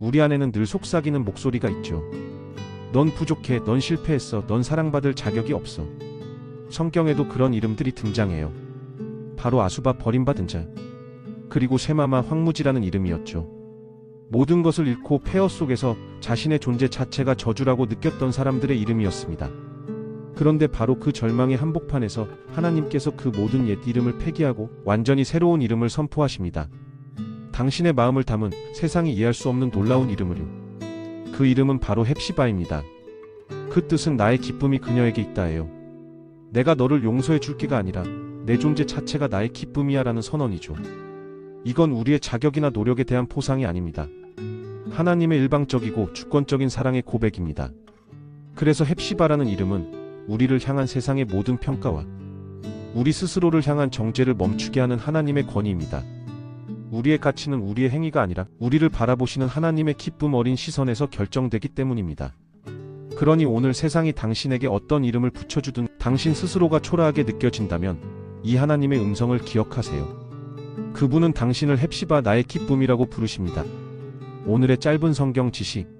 우리 안에는 늘 속삭이는 목소리가 있죠. 넌 부족해, 넌 실패했어, 넌 사랑받을 자격이 없어. 성경에도 그런 이름들이 등장해요. 바로 아수바 버림받은 자. 그리고 쇠마마 황무지라는 이름이었죠. 모든 것을 잃고 폐허 속에서 자신의 존재 자체가 저주라고 느꼈던 사람들의 이름이었습니다. 그런데 바로 그 절망의 한복판에서 하나님께서 그 모든 옛 이름을 폐기하고 완전히 새로운 이름을 선포하십니다. 당신의 마음을 담은 세상이 이해할 수 없는 놀라운 이름으로. 그 이름은 바로 헵시바입니다. 그 뜻은 나의 기쁨이 그녀에게 있다예요. 내가 너를 용서해 줄게가 아니라 내 존재 자체가 나의 기쁨이야 라는 선언이죠. 이건 우리의 자격이나 노력에 대한 포상이 아닙니다. 하나님의 일방적이고 주권적인 사랑의 고백입니다. 그래서 헵시바라는 이름은 우리를 향한 세상의 모든 평가와 우리 스스로를 향한 정죄를 멈추게 하는 하나님의 권위입니다. 우리의 가치는 우리의 행위가 아니라 우리를 바라보시는 하나님의 기쁨 어린 시선에서 결정되기 때문입니다. 그러니 오늘 세상이 당신에게 어떤 이름을 붙여주든 당신 스스로가 초라하게 느껴진다면 이 하나님의 음성을 기억하세요. 그분은 당신을 헵시바 나의 기쁨이라고 부르십니다. 오늘의 짧은 성경 지식